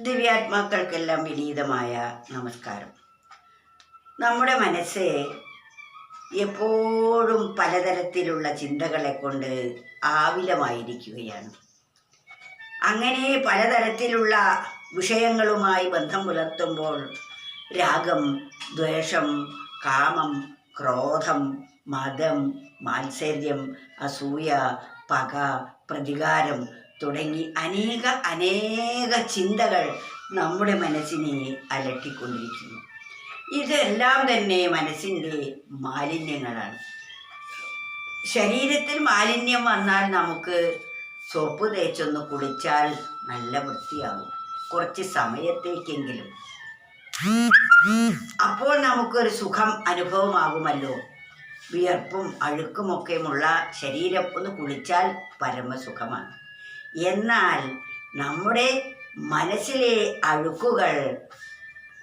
ദിവ്യാത്മാക്കൾക്കെല്ലാം വിനീതമായ നമസ്കാരം. നമ്മുടെ മനസ്സ് എപ്പോഴും പലതരത്തിലുള്ള ചിന്തകളെ കൊണ്ട് ആവിലമായിരിക്കുകയാണ്. അങ്ങനെ പലതരത്തിലുള്ള വിഷയങ്ങളുമായി ബന്ധം പുലർത്തുമ്പോൾ രാഗം ദ്വേഷം കാമം ക്രോധം മതം മാത്സര്യം അസൂയ പക പ്രതികാരം തുടങ്ങി അനേക അനേക ചിന്തകൾ നമ്മുടെ മനസ്സിനെ അലട്ടിക്കൊണ്ടിരിക്കുന്നു. ഇതെല്ലാം തന്നെ മനസ്സിന്റെ മാലിന്യങ്ങളാണ്. ശരീരത്തിൽ മാലിന്യം വന്നാൽ നമുക്ക് സോപ്പ് തേച്ചൊന്ന് കുളിച്ചാൽ നല്ല വൃത്തിയാകും. കുറച്ച് സമയത്തേക്കെങ്കിലും. അപ്പോൾ നമുക്കൊരു സുഖം അനുഭവമാകുമല്ലോ. വിയർപ്പും അഴുക്കുമൊക്കെയുമുള്ള ശരീരം ഒന്ന് കുളിച്ചാൽ പരമസുഖമാണ്. എന്നാൽ നമ്മുടെ മനസ്സിലെ അഴുക്കുകൾ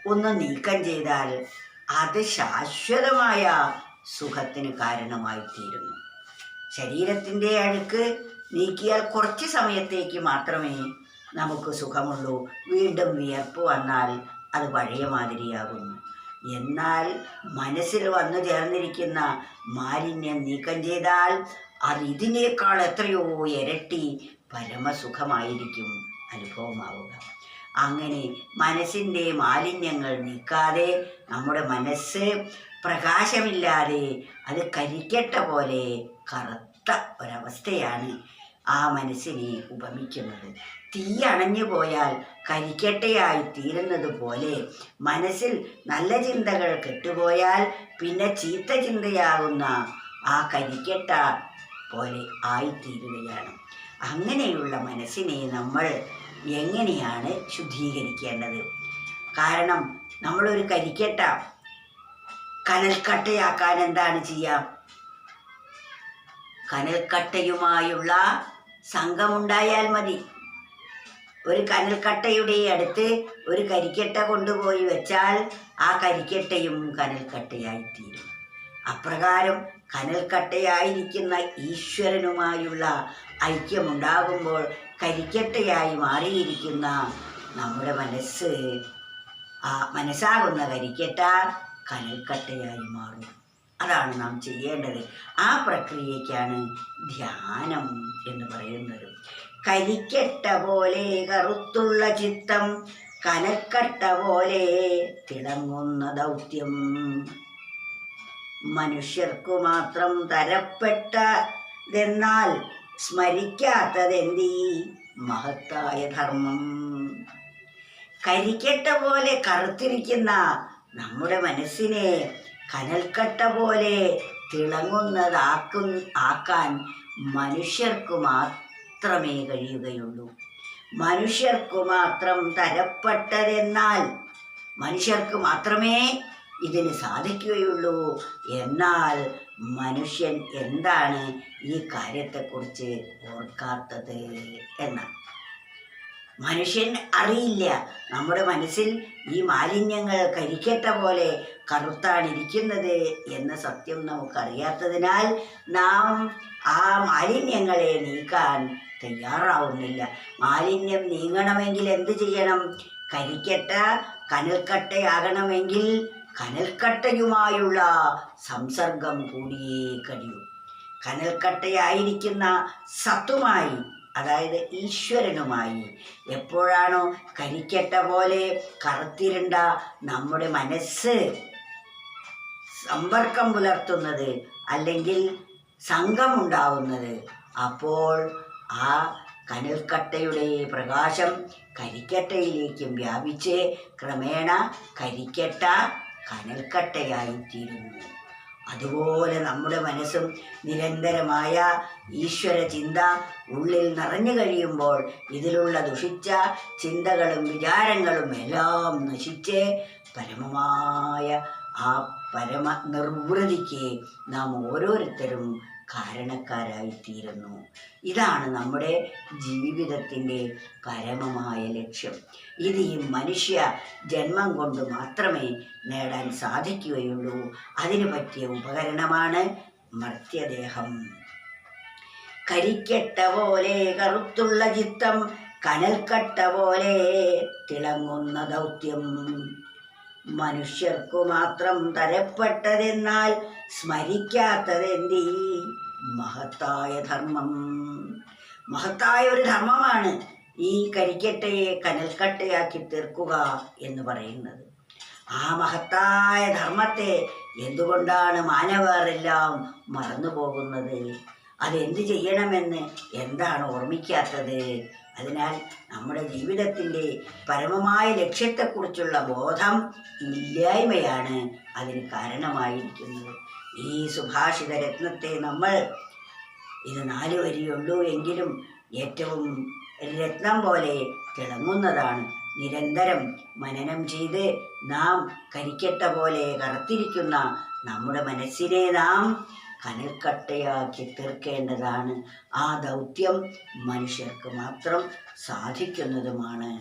ഒന്ന് നീക്കം ചെയ്താൽ അത് ശാശ്വതമായ സുഖത്തിന് കാരണമായി തീരുന്നു ശരീരത്തിന്റെ അഴുക്ക് നീക്കിയാൽ കുറച്ച് സമയത്തേക്ക് മാത്രമേ നമുക്ക് സുഖമുള്ളൂ. വീണ്ടും വിയർപ്പ് വന്നാൽ അത് പഴയ മാതിരിയാകുന്നു. എന്നാൽ മനസ്സിൽ വന്നു ചേർന്നിരിക്കുന്ന മാലിന്യം നീക്കം ചെയ്താൽ അത് ഇതിനേക്കാൾ എത്രയോ ഇരട്ടി പരമസുഖമായിരിക്കും അനുഭവമാവുക. അങ്ങനെ മനസ്സിന്റെ മാലിന്യങ്ങൾ നീക്കാതെ നമ്മുടെ മനസ്സ് പ്രകാശമില്ലാതെ അത് കരിക്കട്ട പോലെ കറുത്ത ഒരവസ്ഥയാണ് ആ മനസ്സിനെ ഉപമിക്കുന്നത്. തീ അണഞ്ഞു പോയാൽ കരിക്കട്ടയായി തീരുന്നത് പോലെ മനസ്സിൽ നല്ല ചിന്തകൾ കെട്ടുപോയാൽ പിന്നെ ചീത്ത ചിന്തയാകുന്ന ആ കരിക്കട്ട പോലെ ആയിത്തീരുകയാണ്. അങ്ങനെയുള്ള മനസ്സിനെ നമ്മൾ എങ്ങനെയാണ് ശുദ്ധീകരിക്കേണ്ടത്? കാരണം നമ്മളൊരു കരിക്കട്ട കനൽക്കട്ടയാക്കാൻ എന്താണ് ചെയ്യാം? കനൽക്കട്ടയുമായുള്ള സംഘമുണ്ടായാൽ മതി. ഒരു കനൽക്കട്ടയുടെ അടുത്ത് ഒരു കരിക്കട്ട കൊണ്ടുപോയി വെച്ചാൽ ആ കരിക്കട്ടയും കനൽക്കട്ടയായിത്തീരും. അപ്രകാരം കനൽക്കട്ടയായിരിക്കുന്ന ഈശ്വരനുമായുള്ള ഐക്യമുണ്ടാകുമ്പോൾ കരിക്കട്ടയായി മാറിയിരിക്കുന്ന നമ്മുടെ മനസ്സ് ആ മനസ്സാകുന്ന കരിക്കട്ട കനൽക്കട്ടയായി മാറും. അതാണ് നാം ചെയ്യേണ്ടത്. ആ പ്രക്രിയക്കാണ് ധ്യാനം എന്ന് പറയുന്നത്. കരിക്കട്ട പോലെ കറുത്തുള്ള ചിത്തം കനക്കട്ട പോലെ തിളങ്ങുന്ന ദൗത്യം. മനുഷ്യർക്കു മാത്രം തരപ്പെട്ടതെന്നാൽ സ്മരിക്കാത്തതെന്തീ? മഹത്തായ ധർമ്മം. കരിക്കട്ട പോലെ കറുത്തിരിക്കുന്ന നമ്മുടെ മനസ്സിനെ കനൽക്കട്ട പോലെ തിളങ്ങുന്നതാക്കും ആക്കാൻ മനുഷ്യർക്കു മാത്രമേ കഴിയുകയുള്ളൂ. മനുഷ്യർക്കു മാത്രം തരപ്പെട്ടതെന്നാൽ മനുഷ്യർക്ക് മാത്രമേ ഇതിന് സാധിക്കുകയുള്ളൂ. എന്നാൽ മനുഷ്യൻ എന്താണ് ഈ കാര്യത്തെക്കുറിച്ച് ഓർക്കാത്തത് എന്നാണ് മനുഷ്യൻ അറിയില്ല. നമ്മുടെ മനസ്സിൽ ഈ മാലിന്യങ്ങൾ കരിക്കട്ട പോലെ കറുത്താണിരിക്കുന്നത് എന്ന സത്യം നമുക്കറിയാത്തതിനാൽ നാം ആ മാലിന്യങ്ങളെ നീക്കാൻ തയ്യാറാവുന്നില്ല. മാലിന്യം നീങ്ങണമെങ്കിൽ എന്ത് ചെയ്യണം? കരിക്കട്ട കനൽക്കട്ടയാകണമെങ്കിൽ കനൽക്കട്ടയുമായുള്ള സംസർഗം കൂടിയേ കഴിയൂ. കനൽക്കട്ടയായിരിക്കുന്ന സത്തുമായി അതായത് ഈശ്വരനുമായി എപ്പോഴാണോ കരിക്കട്ട പോലെ കറുത്തിരുണ്ട നമ്മുടെ മനസ്സ് സമ്പർക്കം പുലർത്തുന്നത് അല്ലെങ്കിൽ സംഘമുണ്ടാവുന്നത് അപ്പോൾ ആ കനൽക്കട്ടയുടെ പ്രകാശം കരിക്കട്ടയിലേക്കും വ്യാപിച്ച്. ക്രമേണ കരിക്കട്ട കനൽക്കട്ടയായിത്തീരുന്നു. അതുപോലെ നമ്മുടെ മനസ്സും നിരന്തരമായ ഈശ്വര ചിന്ത ഉള്ളിൽ നിറഞ്ഞു കഴിയുമ്പോൾ ഇതിലുള്ള ദുഷിച്ച ചിന്തകളും വിചാരങ്ങളും എല്ലാം നശിച്ച് പരമമായ ആ പരമ നിർവൃതിക്ക് നാം ഓരോരുത്തരും കാരണക്കാരായിത്തീരുന്നു. ഇതാണ് നമ്മുടെ ജീവിതത്തിന്റെ പരമമായ ലക്ഷ്യം. ഇത് ഈ മനുഷ്യ ജന്മം കൊണ്ട് മാത്രമേ നേടാൻ സാധിക്കുകയുള്ളൂ. അതിനു പറ്റിയ ഉപകരണമാണ് മർത്യദേഹം. കരിക്കട്ട പോലെ കറുത്തുള്ള ചിത്തം കനൽക്കട്ട പോലെ തിളങ്ങുന്ന ദൗത്യം. മനുഷ്യർക്കു മാത്രം തരപ്പെട്ടതെന്നാൽ സ്മരിക്കാത്തതെന്തീ? മഹത്തായ ധർമ്മം. മഹത്തായ ഒരു ധർമ്മമാണ് ഈ കരിക്കട്ടയെ കനൽക്കട്ടയാക്കി തീർക്കുക എന്ന് പറയുന്നത്. ആ മഹത്തായ ധർമ്മത്തെ എന്തുകൊണ്ടാണ് മാനവരെല്ലാം മറന്നു പോകുന്നത് അതെന്ത് ചെയ്യണമെന്ന് എന്താണ് ഓർമ്മിക്കാത്തത്? അതിനാൽ നമ്മുടെ ജീവിതത്തിന്റെ പരമമായ ലക്ഷ്യത്തെക്കുറിച്ചുള്ള ബോധം ഇല്ലായ്മയാണ് അതിന് കാരണമായിരിക്കുന്നത്. ഈ സുഭാഷിത രത്നത്തെ നമ്മൾ ഇത് നാല് വരിയുള്ളൂ എങ്കിലും ഏറ്റവും രത്നം പോലെ തിളങ്ങുന്നതാണ്. നിരന്തരം മനനം ചെയ്ത് നാം കരിക്കട്ട പോലെ കറുത്തിരിക്കുന്ന നമ്മുടെ മനസ്സിനെ നാം കനൽക്കട്ടയാക്കി തീർക്കേണ്ടതാണ്. ആ ദൗത്യം മനുഷ്യർക്ക് മാത്രം സാധിക്കുന്നതുമാണ്.